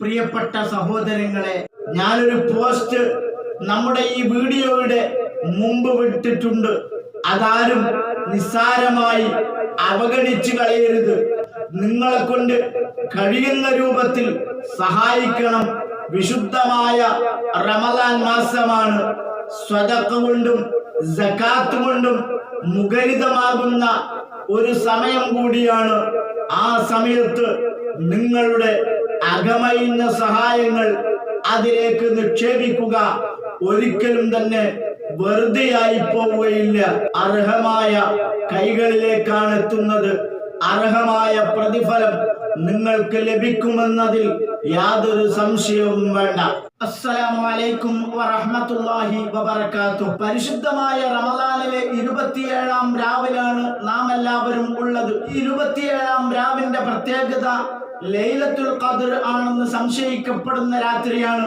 പ്രിയപ്പെട്ട സഹോദരങ്ങളെ ഞാനൊരു പോസ്റ്റ് നമ്മുടെ ഈ വീഡിയോയുടെ മുമ്പ് വിട്ടിട്ടുണ്ട്. അതാരും നിസ്സാരമായി അവഗണിച്ചു കളയരുത്. നിങ്ങളെ കൊണ്ട് കഴിയുന്ന രൂപത്തിൽ സഹായിക്കണം. വിശുദ്ധമായ റമദാൻ മാസമാണ്. സ്വതക്ക കൊണ്ടും ജക്കാത്ത് കൊണ്ടും മുഖരിതമാകുന്ന ഒരു സമയം കൂടിയാണ്. ആ സമയത്ത് നിങ്ങളുടെ അകമയിന്ന സഹായങ്ങൾ അതിലേക്ക് നിക്ഷേപിക്കുക ഒരിക്കലും തന്നെ വെറുതെയായി പോവുകയില്ല. അർഹമായ കൈകളിലേക്കാണ് എത്തുന്നത്. അർഹമായ പ്രതിഫലം നിങ്ങൾക്ക് ലഭിക്കുമെന്നതിൽ യാതൊരു സംശയവും വേണ്ട. അസ്സലാമലൈക്കും അലൈക്കും വറഹ്മത്തുള്ളാഹി വബറകാതുഹു. പരിശുദ്ധമായ റമദാനിലെ ഇരുപത്തിയേഴാം രാവിലാണ് നാം എല്ലാവരും ഉള്ളത് ഇരുപത്തിയേഴാം രാവിന്റെ പ്രത്യേകത ലൈലത്തുൽ ഖദർ ആണെന്ന് സംശയിക്കപ്പെടുന്ന രാത്രിയാണ്.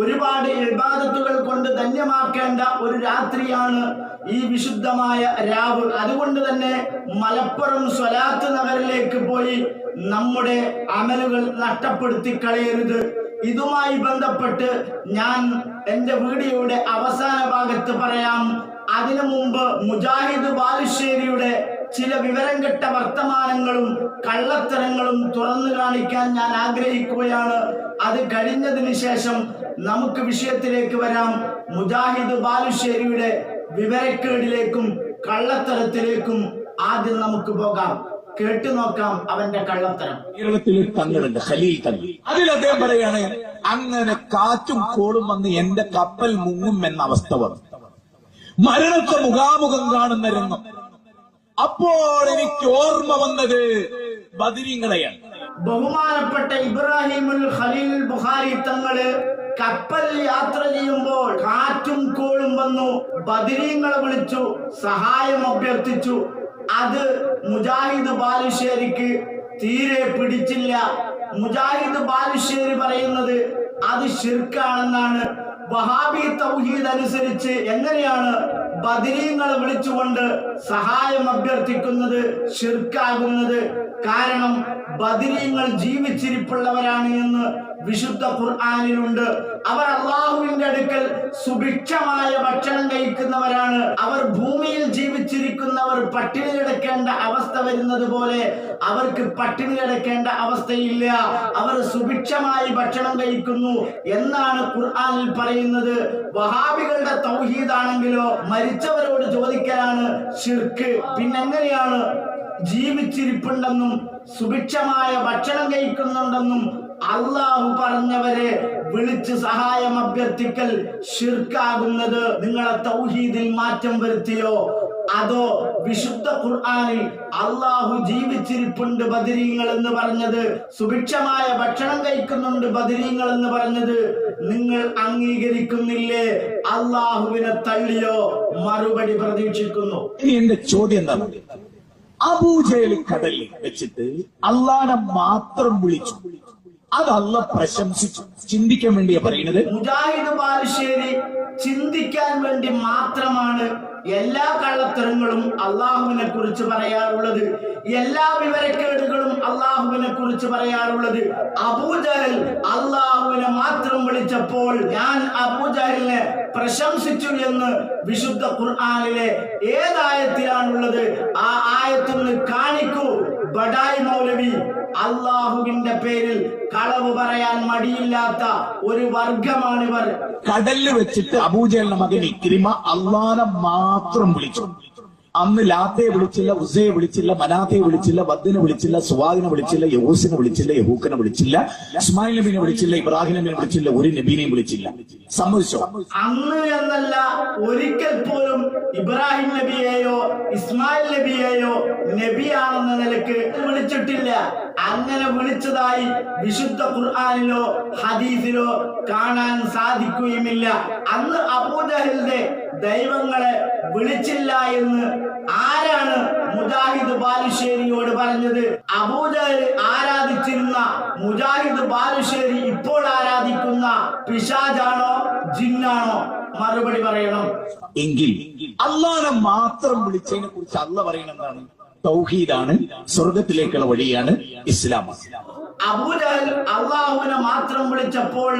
ഒരുപാട് ഇബാദത്തുകൾ കൊണ്ട് ധന്യമാക്കേണ്ട ഒരു രാത്രിയാണ് ഈ വിശുദ്ധമായ രാവ്. അതുകൊണ്ട് തന്നെ മലപ്പുറം സ്വലാത്ത് നഗറിലേക്ക് പോയി നമ്മുടെ അമലുകൾ നഷ്ടപ്പെടുത്തി കളയരുത്. ഇതുമായി ബന്ധപ്പെട്ട് ഞാൻ എന്റെ വീഡിയോയുടെ അവസാന ഭാഗത്ത് പറയാം. അതിനു മുമ്പ് മുജാഹിദ് ബാലുശ്ശേരിയുടെ ചില വിവരം കെട്ട വർത്തമാനങ്ങളും കള്ളത്തരങ്ങളും തുറന്നു കാണിക്കാൻ ഞാൻ ആഗ്രഹിക്കുകയാണ്. അത് കഴിഞ്ഞതിന് ശേഷം നമുക്ക് വിഷയത്തിലേക്ക് വരാം. മുജാഹിദ് ബാലുശ്ശേരിയുടെ വിവരക്കേടിലേക്കും കള്ളത്തരത്തിലേക്കും ആദ്യം നമുക്ക് പോകാം. കേട്ടു നോക്കാം അവന്റെ കള്ളത്തരം. കേരളത്തിൽ ഒരു തങ്ങളുണ്ട് ഖലീൽ തങ്ങൾ. അതിൽ അദ്ദേഹം പറയാണ് അങ്ങനെ കാറ്റും കോളും വന്ന് എന്റെ കപ്പൽ മുങ്ങും എന്ന അവസ്ഥ വന്നു. മരണത്തെ മുഖാമുഖം കാണുന്ന രംഗം. അപ്പോൾ എനിക്ക് ഓർമ്മ വന്നത് ബദിരിങ്ങളെയാണ്. ബഹുമാനപ്പെട്ട ഇബ്രാഹിമുൽ ഖലീൽ ബുഖാരി തങ്ങൾ കപ്പൽ യാത്ര ചെയ്യുമ്പോൾ കാറ്റും കോളും വന്നു. ബദിരീങ്ങളെ വിളിച്ചു സഹായം അഭ്യർത്ഥിച്ചു. അത് മുജാഹിദ് ബാലുശ്ശേരിക്ക് തീരെ പിടിച്ചില്ല. മുജാഹിദ് ബാലുശ്ശേരി പറയുന്നത് അത് ഷിർക്കാണെന്നാണ് വഹാബി തൗഹീദ് അനുസരിച്ച് എങ്ങനെയാണ് ബദിരീങ്ങളെ വിളിച്ചുകൊണ്ട് സഹായം അഭ്യർത്ഥിക്കുന്നത് ശിർക്കാകുന്നത് കാരണം ബദിരീങ്ങൾ ജീവിച്ചിരിപ്പുള്ളവരാണ് എന്ന് വിശുദ്ധ ഖുർആാനിലുണ്ട്. അവർ അള്ളാഹുവിന്റെ അടുക്കൽ സുഭിക്ഷമായ ഭക്ഷണം കഴിക്കുന്നവരാണ്. അവർ ഭൂമിയിൽ ജീവിച്ചിരിക്കുന്നവർ പട്ടിണി കിടക്കേണ്ട അവസ്ഥ വരുന്നത് പോലെ അവർക്ക് പട്ടിണി കിടക്കേണ്ട അവസ്ഥയില്ല. അവർ സുഭിക്ഷമായി ഭക്ഷണം കഴിക്കുന്നു എന്നാണ് ഖുർആാനിൽ പറയുന്നത്. വഹാബികളുടെ തൗഹീദാണെങ്കിലോ മരിച്ചവരോട് ചോദിക്കലാണ് ഷിർക്ക് പിന്നെങ്ങനെയാണ്? ജീവിച്ചിരിപ്പുണ്ടെന്നും സുഭിക്ഷമായ ഭക്ഷണം കഴിക്കുന്നുണ്ടെന്നും അള്ളാഹു പറഞ്ഞവരെ വിളിച്ച് സഹായം അഭ്യർത്ഥിക്കൽ ഷിർക്കാകുന്നത് നിങ്ങളെ തൗഹീദിൽ മാറ്റം വരുത്തിയോ? അതോ വിശുദ്ധ ഖുർആാനിൽ അള്ളാഹു ജീവിച്ചിരിപ്പുണ്ട് ബദരീങ്ങൾ എന്ന് പറഞ്ഞത് സുഭിക്ഷമായ ഭക്ഷണം കഴിക്കുന്നുണ്ട് ബദരീങ്ങൾ എന്ന് പറഞ്ഞത് നിങ്ങൾ അംഗീകരിക്കുന്നില്ലേ? അള്ളാഹുവിനെ തള്ളിയോ? മറുപടി പ്രതീക്ഷിക്കുന്നു. എന്റെ ചോദ്യം എന്താണ് അബൂജയിൽ കടലിൽ വെച്ചിട്ട് അള്ളാനെ മാത്രം വിളിച്ചു. അത് അല്ല പ്രശംസിച്ചു. ചിന്തിക്കാൻ വേണ്ടിയാ പറയുന്നത്. മുജാഹിദ് ബാലുശ്ശേരി ചിന്തിക്കാൻ വേണ്ടി മാത്രമാണ് എല്ലാ കള്ളത്തരങ്ങളും അള്ളാഹുവിനെ കുറിച്ച് പറയാറുള്ളത്. എല്ലാ വിവരക്കേടുകളും അള്ളാഹുവിനെ കുറിച്ച് പറയാറുള്ളത്. അബൂജഹൽ അള്ളാഹുവിനെ മാത്രം വിളിച്ചപ്പോൾ ഞാൻ അബൂജഹലിനെ പ്രശംസിച്ചു എന്ന് വിശുദ്ധ ഖുർആാനിലെ ഏതായത്തിലാണുള്ളത്. ആ ആയത്തൊന്ന് കാണിക്കൂ. ബഡായി മൗലവി അള്ളാഹുവിന്റെ പേരിൽ കളവ് പറയാൻ മടിയില്ലാത്ത ഒരു വർഗമാണിവർ. കടലിൽ വെച്ചിട്ട് അബൂജലിന്റെ മകൻ ഇക്രിമ അള്ളാനെ മാത്രം വിളിച്ചു. അന്ന് ലാത്തയെ വിളിച്ചില്ല ഉസയെ വിളിച്ചില്ല മനാത്തയെ വിളിച്ചില്ല വദ്ദിനെ വിളിച്ചില്ല സുവാദിനെ വിളിച്ചില്ല യഹൂസിനെ വിളിച്ചില്ല യഹൂക്കനെ വിളിച്ചില്ല ഇസ്മായിൽ നബീനെ വിളിച്ചില്ല ഇബ്രാഹിം നബീനെ വിളിച്ചില്ല ഒരു നബീനെയും വിളിച്ചില്ല. സമ്മതിച്ചോ? അന്ന് എന്നല്ല ഒരിക്കൽ പോലും ഇബ്രാഹിം നബിയെയോ ഇസ്മായിൽ നബിയെയോ നബിയാണെന്ന നിലയ്ക്ക് വിളിച്ചിട്ടില്ല. അങ്ങനെ വിളിച്ചതായി വിശുദ്ധ ഖുർആാനിലോ ഹദീസിലോ കാണാൻ സാധിക്കുകയുമില്ല. അന്ന് അബൂജഹലിന്റെ ദൈവങ്ങളെ വിളിച്ചില്ല എന്ന് ആരാണ് മുജാഹിദ് ബാലുശ്ശേരിയോട് പറഞ്ഞത്? അബൂജഹൽ ആരാധിച്ചിരുന്ന മുജാഹിദ് ബാലുശ്ശേരി ഇപ്പോൾ ആരാധിക്കുന്ന പിശാജാണോ ജിന്നാണോ? മറുപടി പറയണം. എങ്കിൽ അള്ളാനെ മാത്രം വിളിച്ചതിനെ കുറിച്ച് അല്ല പറയുന്നത് എന്താണ് തൗഹീദാണ് സ്വർഗത്തിലേക്കുള്ള വഴിയാണ് ഇസ്ലാമാണ് അബൂജഹൽ അള്ളാഹുവിനെ മാത്രം വിളിച്ചപ്പോൾ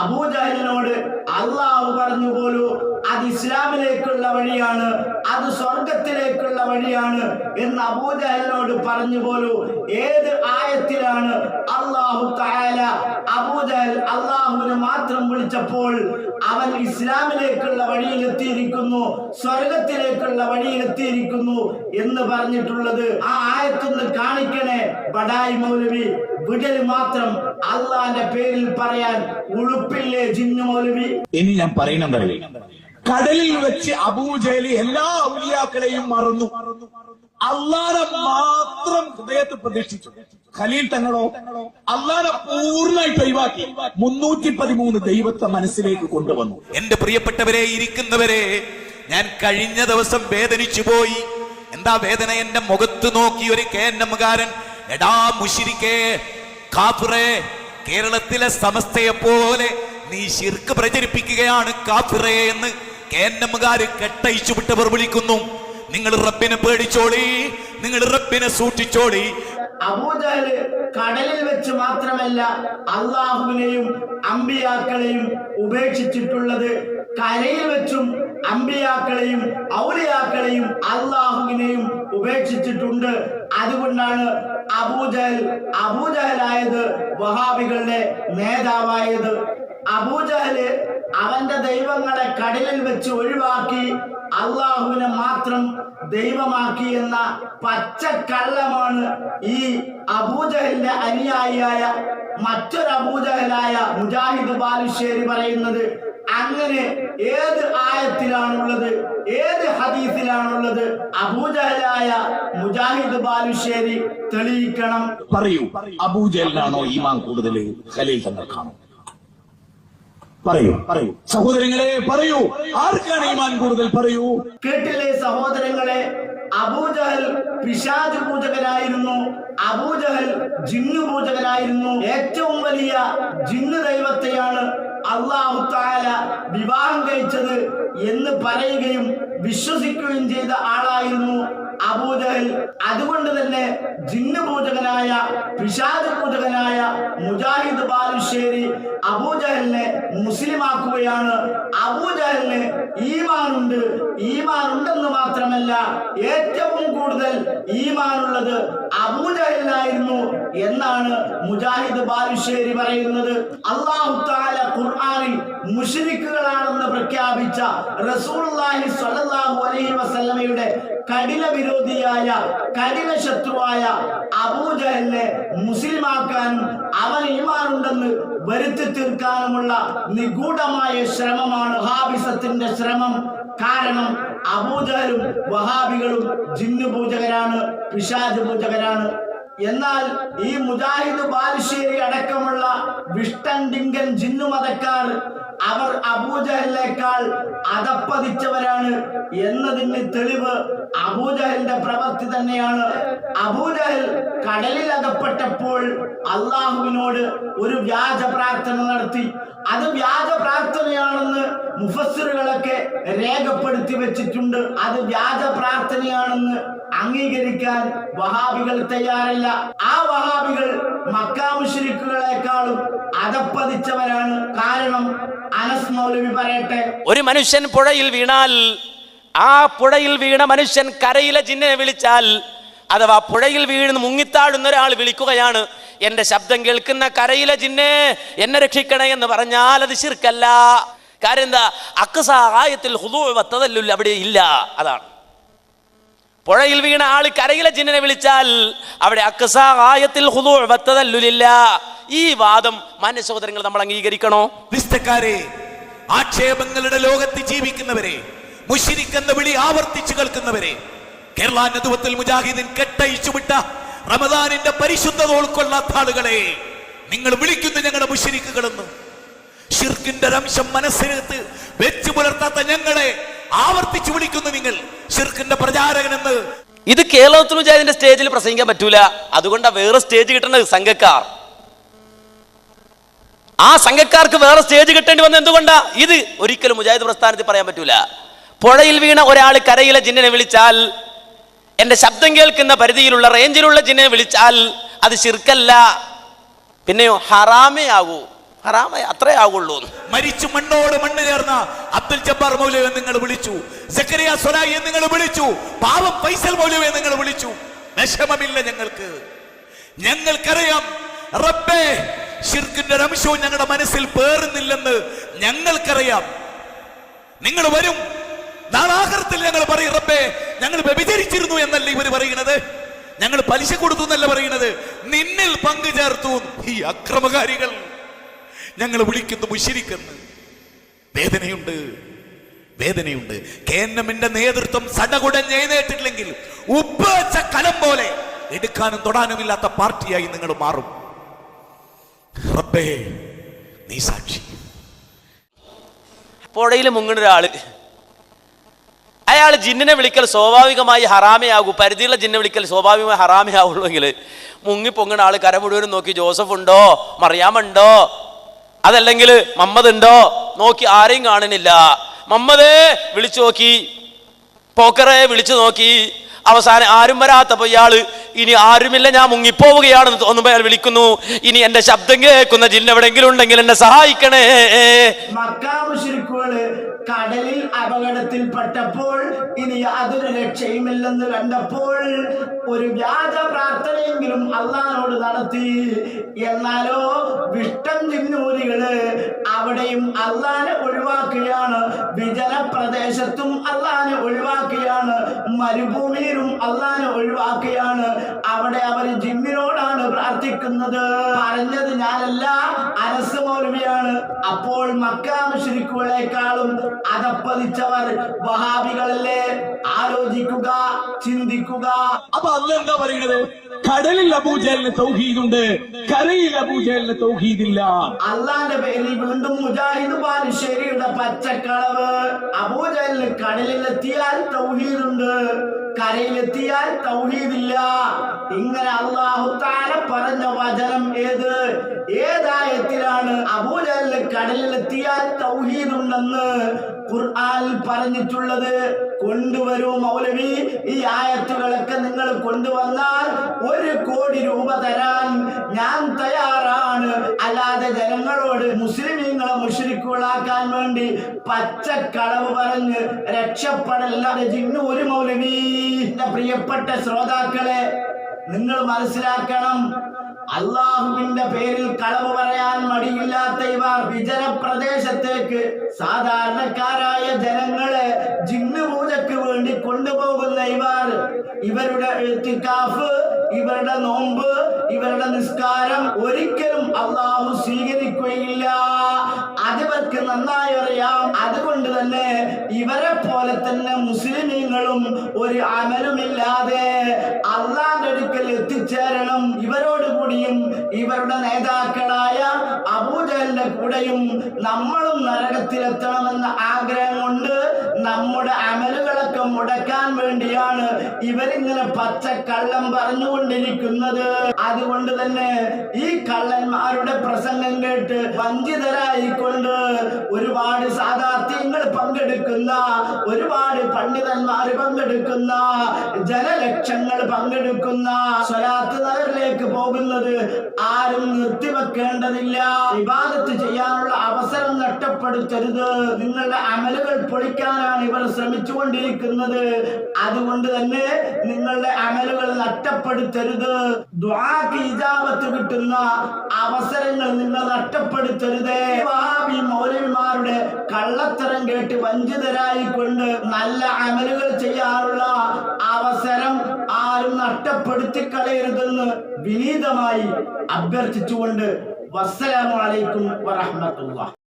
അബൂജഹലിനോട് അള്ളാഹു പറഞ്ഞു പോലു അത് ഇസ്ലാമിലേക്കുള്ള വഴിയാണ് അത് സ്വർഗത്തിലേക്കുള്ള വഴിയാണ് എന്ന് അബൂജഹലിനോട് പറഞ്ഞു പോലു ഏത് ആയത്തിലാണ് അള്ളാഹു തായാല അബൂജഹൽ അള്ളാഹുവിനെ മാത്രം വിളിച്ചപ്പോൾ അവൻ ഇസ്ലാമിലേക്കുള്ള വഴിയിൽ എത്തിയിരിക്കുന്നു സ്വർഗത്തിലേക്കുള്ള വഴിയിൽ എത്തിയിരിക്കുന്നു എന്ന് പറഞ്ഞിട്ടുള്ളത് ആ ആയത്തൊന്ന് കാണിക്കണേ. ബഡായി മൗലവി വിടൽ മാത്രം അള്ളാന്റെ പേരിൽ പറയാൻ ഉളുപ്പില്ലേ ജിന്നു മൗലവി? ഇനി ഞാൻ പറയുന്നത് കടലിൽ വെച്ച് അബൂജലി എല്ലാ ഔലിയാക്കളെയും മറന്നു. അള്ളാനെ മാത്രം ഹൃദയത്തിൽ പ്രതീക്ഷിച്ചു. ഖലീൽ തങ്ങളോ അള്ളാനെ പൂർണമായിട്ട് ഒഴിവാക്കി മുന്നൂറ്റി പതിമൂന്ന് ദൈവത്തെ മനസ്സിലേക്ക് കൊണ്ടുവന്നു. എന്റെ പ്രിയപ്പെട്ടവരെ ഇരിക്കുന്നവരെ ഞാൻ കഴിഞ്ഞ ദിവസം വേദനിച്ചു പോയി. എന്താ വേദന? എന്റെ മുഖത്ത് നോക്കി ഒരു കേന്നമുകാരൻ എടാ മുഷിരിക്കേ കാഫിറേ കേരളത്തിലെ സമസ്തയെ പോലെ നീ ശിർക്ക് പ്രചരിപ്പിക്കുകയാണ് കാഫിറേ എന്ന് കേന്നമുകാര് കെട്ടയിച്ചു വിട്ടവർ വിളിക്കുന്നു. നിങ്ങൾ റബ്ബിനെ പേടിച്ചോളി നിങ്ങൾ റബ്ബിനെ സൂക്ഷിച്ചോളി. അബൂജഹൽ കടലിൽ വെച്ച് മാത്രമല്ല അള്ളാഹുവിനെയും അമ്പിയാക്കളെയും ഉപേക്ഷിച്ചിട്ടുള്ളത് കരയിൽ വെച്ചും അമ്പിയാക്കളെയും ഔലിയാക്കളെയും അള്ളാഹുവിനെയും ഉപേക്ഷിച്ചിട്ടുണ്ട്. അതുകൊണ്ടാണ് അബൂജഹൽ അബൂജഹലായത് വഹാബികളുടെ നേതാവായത്. അബൂജഹൽ അവന്റെ ദൈവങ്ങളെ കടലിൽ വെച്ച് ഒഴിവാക്കി അള്ളാഹുവിനെ മാത്രം ദൈവമാക്കി എന്ന പച്ചക്കള്ളമാണ് ഈ അബൂജഹലിന്റെ അനുയായിയായ മറ്റൊരു അബൂജഹലായ മുജാഹിദ് ബാലുശ്ശേരി പറയുന്നത്. അങ്ങനെ ഏത് ആയത്തിലാണുള്ളത് ഏത് ഹദീസിലാണുള്ളത് അബൂജഹലായ മുജാഹിദ് ബാലുശ്ശേരി തെളിയിക്കണം. പറയൂ അബൂജഹലിനാണോ ഈമാൻ കൂടുതൽ ഖലീൽ തങ്ങൾക്കാണോ പറയൂ. പറയൂ. സഹോദരങ്ങളെ പറയൂ. ആർക്കാണ് ഈമാൻ കൂടുതൽ? പറയൂ. കേട്ടില്ലേ സഹോദരങ്ങളെ? അബൂജഹൽ പിശാജ് പൂജകനായിരുന്നു. അബൂജഹൽ ജിന്നു പൂജകനായിരുന്നു. ഏറ്റവും വലിയ ജിന്നു ദൈവത്തെയാണ് അള്ളാഹു താല വിവാഹം കഴിച്ചത് എന്ന് പറയുകയും വിശ്വസിക്കുകയും ചെയ്ത ആളായിരുന്നു അബൂജഹൽ അതുകൊണ്ട് തന്നെ ജിന്ന് പൂജകനായ പിഷാദ് പൂജകനായ മുജാഹിദ് ബാലുശ്ശേരി അബൂജഹലിനെ മുസ്ലിമാക്കുകയാണ്. അബൂജഹലിന് ഈമാനുണ്ട്. ഈമാനുണ്ടെന്ന് മാത്രമല്ല ഏറ്റവും കൂടുതൽ ഈമാനുള്ളത് അബൂജഹലിനായിരുന്നു എന്നാണ് മുജാഹിദ് ബാലുശ്ശേരി പറയുന്നത്. അള്ളാഹു താല ഖുർആാനിൽ മുഷിരിക്കുകളാണെന്ന് പ്രഖ്യാപിച്ച സ്വല്ലല്ലാഹു അലൈഹി വസല്ലമയുടെ കഠിന വിരോധിയായ കഠിന ശത്രുവായ അബൂജഹലിനെ മുസ്ലിമാക്കാനും അവൻ ഈമാനുണ്ടെന്ന് വരുത്തി തീർക്കാനുമുള്ള നിഗൂഢമായ ശ്രമമാണ് ഹാബിസത്തിന്റെ ശ്രമം. കാരണം അബൂജഹലും വഹാബികളും ജിന്നു പൂജകരാണ് പിശാജ് പൂജകരാണ്. എന്നാൽ ഈ മുജാഹിദ് ബാലുശ്ശേരി അടക്കമുള്ള വിഷ്ടൻ ഡിങ്കൻ ജിന്നു മതക്കാർ അവർ അബൂജഹലിനേക്കാൾ അതപ്പതിച്ചവരാണ് എന്നതിന് തെളിവ് അബൂജഹലിന്റെ പ്രവൃത്തി തന്നെയാണ്. അബൂജഹൽ കടലിൽ അകപ്പെട്ടപ്പോൾ അള്ളാഹുവിനോട് ഒരു വ്യാജ പ്രാർത്ഥന നടത്തി. അത് വ്യാജ പ്രാർത്ഥനയാണെന്ന് മുഫസ്സിറുകളൊക്കെ രേഖപ്പെടുത്തി വെച്ചിട്ടുണ്ട്. അത് വ്യാജ പ്രാർത്ഥനയാണെന്ന് അംഗീകരിക്കാൻ വഹാബികൾ തയ്യാറല്ല. ആ വഹാബികൾ മക്കാമുഷരിക്കുകളെക്കാളും അതപ്പതിച്ചവരാണ് കാരണം അനസ് മൗലവി പറയട്ടെ. ഒരു മനുഷ്യൻ പുഴയിൽ വീണാൽ ആ പുഴയിൽ വീണ മനുഷ്യൻ കരയിലെ ജിന്നനെ വിളിച്ചാൽ അഥവാ പുഴയിൽ വീണ് മുങ്ങിത്താഴുന്ന ഒരാൾ വിളിക്കുകയാണ് എന്റെ ശബ്ദം കേൾക്കുന്ന കരയിലെ ജിന്നെ എന്നെ രക്ഷിക്കണേ എന്ന് പറഞ്ഞാൽ അത് ശിർക്കല്ല. കാര്യം എന്താ? അക്സായത്തിൽ ഹുദൂ വത്തതല്ലുല്ല അവിടെ ഇല്ല അതാണ്. പുഴയിൽ വീണ ആൾ കരയിലെ ജിന്നിനെ വിളിച്ചാൽ അവിടെ അക്കസായത്തിൽ ഹുദൂ വത്തതല്ലുലില്ല. ഈ വാദം മാന്യ സഹോദരങ്ങൾ നമ്മൾ അംഗീകരിക്കണോ? വിസ്തക്കാരെ ആക്ഷേപങ്ങളുടെ ലോകത്ത് ജീവിക്കുന്നവരെ മുഷിരിക്കുന്ന വിളി ആവർത്തിച്ചു കേൾക്കുന്നവരെ കേരള നദുവത്തിൽ മുജാഹിദിൻ കെട്ടയിച്ചു വിട്ട റമദാനിന്റെ പരിശുദ്ധത ഉൾക്കൊള്ളാത്ത ആളുകളെ നിങ്ങൾ വിളിക്കുന്നു ഞങ്ങളുടെ മുഷിരിക്കുകളെന്ന്. ഷിർക്കിന്റെ രംശം മനസ്സിനകത്ത് വെച്ചു പുലർത്താത്ത ഞങ്ങളെ ആവർത്തിച്ചു വിളിക്കുന്നു നിങ്ങൾ. ഷിർഖിന്റെ പ്രചാരകൻ എന്ന്. ഇത് കേരളത്തിൽ മുജാഹിദിന്റെ സ്റ്റേജിൽ പ്രസംഗിക്കാൻ പറ്റൂല. അതുകൊണ്ടാ വേറെ സ്റ്റേജ് കിട്ടേണ്ടത് സംഘക്കാർ. ആ സംഘക്കാർക്ക് വേറെ സ്റ്റേജ് കിട്ടേണ്ടി വന്നത് എന്തുകൊണ്ടാ? ഇത് ഒരിക്കലും മുജാഹിദ് പ്രസ്ഥാനത്തിൽ പറയാൻ പറ്റൂല. പുഴയിൽ വീണ ഒരാൾ കരയിലെ ജിന്നനെ വിളിച്ചാൽ എന്റെ ശബ്ദം കേൾക്കുന്ന പരിധിയിലുള്ള റേഞ്ചിലുള്ള ജിന്നനെ വിളിച്ചാൽ അത് ശിർക്കല്ല പിന്നെയോ ഹറാമേ ആകൂ. ഹറാമേ അത്രേ ആകുള്ളൂ മരിച്ചു മണ്ണോട് മണ്ണ് ചേർന്ന അബ്ദുൽ ജബ്ബാർ മൗലവെ നിങ്ങൾ വിളിച്ചു. സക്കരിയ സൊലായി നിങ്ങൾ വിളിച്ചു. പാവം ഫൈസൽ മൗലവെ നിങ്ങൾ വിളിച്ചു. വിഷമമില്ല ഞങ്ങൾക്ക്. ഞങ്ങൾക്കറിയാം റബ്ബേ ശിർക്കിന്റെ അംശവും ഞങ്ങളുടെ മനസ്സിൽ പേറുന്നില്ലെന്ന് ഞങ്ങൾക്കറിയാം. നിങ്ങൾ വരും. നാളാഹൃത്തിൽ ഞങ്ങൾ പറയും റബ്ബേ ഞങ്ങൾ വ്യഭിചരിച്ചിരുന്നു എന്നല്ല ഇവർ പറയുന്നത്? ഞങ്ങൾ പലിശ കൊടുത്തു എന്നല്ല പറയുന്നത്? നിന്നിൽ പങ്കു ചേർത്തു ഈ അക്രമകാരികൾ. ഞങ്ങൾ വിളിക്കുന്നു മുഷിരിക്കുന്നു. വേദനയുണ്ട്. വേദനയുണ്ട്. കേന്നമിന്റെ നേതൃത്വം സടകുടഞ്ഞ് എഴുന്നേറ്റില്ലെങ്കിൽ ഉപ്പ് വെച്ച കലം പോലെ എടുക്കാനും തൊടാനുമില്ലാത്ത പാർട്ടിയായി നിങ്ങൾ മാറും. റബ്ബേ നീ സാക്ഷി. പുഴയിൽ മുങ്ങുന്ന ഒരാൾ. അയാൾ ജിന്നിനെ വിളിക്കൽ സ്വാഭാവികമായി ഹറാമയാകൂ. പരിധിയുള്ള ജിന്നെ വിളിക്കൽ സ്വാഭാവികമായി ഹറാമയാവുള്ളൂ എങ്കിൽ മുങ്ങി പൊങ്ങുന്ന ആൾ കര മുഴുവനും നോക്കി ജോസഫ് ഉണ്ടോ? മറിയാമുണ്ടോ അതല്ലെങ്കിൽ മമ്മദ് ഉണ്ടോ? നോക്കി ആരെയും കാണുന്നില്ല. മമ്മദേ വിളിച്ചു നോക്കി. പോക്കറെ വിളിച്ചു നോക്കി. അവസാനം ആരും വരാത്തപ്പോ ഇയാൾ ഇനി ആരുമില്ല ഞാൻ മുങ്ങിപ്പോവുകയാണെന്ന് തോന്നുമ്പോ അയാൾ വിളിക്കുന്നു. ഇനി എന്റെ ശബ്ദം കേൾക്കുന്ന ജില്ല എവിടെങ്കിലും ഉണ്ടെങ്കിൽ എന്നെ സഹായിക്കണേ. കടലിൽ അപകടത്തിൽപ്പെട്ടപ്പോൾ ഇനി യാതൊരു രക്ഷയുമില്ലെന്ന് കണ്ടപ്പോൾ ഒരു വ്യാജ പ്രാർത്ഥനയെങ്കിലും അള്ളഹാനോട് നടത്തി. എന്നാലോ വിഷ്ടം തിന്നൂലികൾ അവിടെയും അള്ളാനെ ഒഴിവാക്കുകയാണ്. വിജന പ്രദേശത്തും അള്ളാനെ ഒഴിവാക്കുകയാണ്. മരുഭൂമിയിലും അള്ളാനെ ഒഴിവാക്കുകയാണ് അവിടെ അവർ ജിമ്മിനോടാണ് പ്രാർത്ഥിക്കുന്നത്. പറഞ്ഞത് ഞാനല്ല അനസ് മൗലവിയാണ്. അപ്പോൾ മക്കാമുഷിരിക്കുകളെക്കാളും അതപ്പതിച്ചവർ വഹാബികളല്ലേ? ആലോചിക്കുക ചിന്തിക്കുക. അപ്പൊ അന്ന് എന്താ പറയുന്നത്? കടലിൽ അബൂജലിന് തൗഹീദുണ്ട്. കരയിൽ അബൂജലിന് തൗഹീദില്ല. അള്ളാന്റെ പേരിൽ വീണ്ടും മുജാഹിദ് ബാലുശ്ശേരിയുടെ പച്ചക്കളവ്. അബൂജലിന് കടലിലെത്തിയാൽ തൗഹീദുണ്ട്. കരയിലെത്തിയാൽ തൗഹീദില്ല. ഇങ്ങനെ അള്ളാഹു താല പറഞ്ഞ വചനം ഏത്? ഏതായത്തിലാണ് അബൂജലിന് കടലിലെത്തിയാൽ തൗഹീദുണ്ടെന്ന് ഖുർആൻ പറഞ്ഞിട്ടുള്ളത്? കൊണ്ടുവരൂ മൗലവി. ഈ ആയത്തുകളൊക്കെ നിങ്ങൾ കൊണ്ടുവന്നാൽ ഒരു കോടി രൂപ തരാൻ ഞാൻ തയ്യാറാണ്. അല്ലാതെ ജനങ്ങളോട് മുസ്ലിമീങ്ങളെ മുഷരിക്കുകളാക്കാൻ വേണ്ടി പച്ച കളവ് പറഞ്ഞ് രക്ഷപ്പെടല്ലാതെ ജിന്നു ഒരു മൗലവീന്റെ പ്രിയപ്പെട്ട ശ്രോതാക്കളെ നിങ്ങൾ മനസ്സിലാക്കണം അള്ളാഹുവിന്റെ പേരിൽ കളവ് പറയാൻ മടിയില്ലാത്ത ഇവർ വിജന പ്രദേശത്തേക്ക് സാധാരണക്കാരായ ജനങ്ങളെ ജിന്ന് പൂജക്ക് വേണ്ടി കൊണ്ടുപോകുന്ന ഇവർ ഇവരുടെ എഴുത്തിക്കാഫ് ഇവരുടെ നോമ്പ് ഇവരുടെ നിസ്കാരം ഒരിക്കലും അള്ളാഹു സ്വീകരിക്കുകയില്ല. അതിവർക്ക് നന്നായി അറിയാം. അതുകൊണ്ട് തന്നെ ഇവരെ പോലെ തന്നെ മുസ്ലിമീങ്ങളും ഒരു അമലുമില്ലാതെ അള്ളാന്റെ അടുക്കൽ എത്തിച്ചേരണം. ഇവരോട് കൂടിയും ഇവരുടെ നേതാക്കളായ അബൂജലിന്റെ കൂടെയും നമ്മളും നരകത്തിലെത്തണമെന്ന ആഗ്രഹം കൊണ്ട് നമ്മുടെ അമലുകളൊക്കെ മുടക്കാൻ വേണ്ടിയാണ് ഇവരിങ്ങനെ പച്ച കള്ളം പറഞ്ഞുകൊണ്ടിരിക്കുന്നത്. അതുകൊണ്ട് തന്നെ ഈ കള്ളന്മാരുടെ പ്രസംഗം കേട്ട് വഞ്ചിതരായിക്കൊണ്ട് ഒരുപാട് സാധാർത്ഥ്യങ്ങൾ പങ്കെടുക്കുന്ന ഒരുപാട് പണ്ഡിതന്മാർ പങ്കെടുക്കുന്ന ജനലക്ഷങ്ങൾ പങ്കെടുക്കുന്ന സ്വലാത്ത് നഗറിലേക്ക് പോകുന്നത് ആരും നിർത്തിവെക്കേണ്ടതില്ല. വിവാദത്ത് ചെയ്യാനുള്ള അവസരം നഷ്ടപ്പെടുത്തരുത്. നിങ്ങളുടെ അമലുകൾ പൊളിക്കാനാണ് ഇവർ ശ്രമിച്ചുകൊണ്ടിരിക്കുന്നത്. അതുകൊണ്ട് തന്നെ നിങ്ങളുടെ അമലുകൾ നഷ്ടപ്പെടുത്തരുത്. ദ്വാക്ക് ഇജാബത്ത് കിട്ടുന്ന അവസരങ്ങൾ നിങ്ങൾ നഷ്ടപ്പെടുത്തരുത്. ഭാവി മൗലവിമാരുടെ കള്ളത്തരം കേട്ട് വഞ്ചിതരായിക്കൊണ്ട് നല്ല അമലുകൾ ചെയ്യാനുള്ള അവസരം ആരും നഷ്ടപ്പെടുത്തി കളയരുതെന്ന് വിനീതമായി അഭ്യർത്ഥിച്ചുകൊണ്ട് വസ്സലാമു അലൈക്കും വറഹ്മത്തുള്ളാഹി.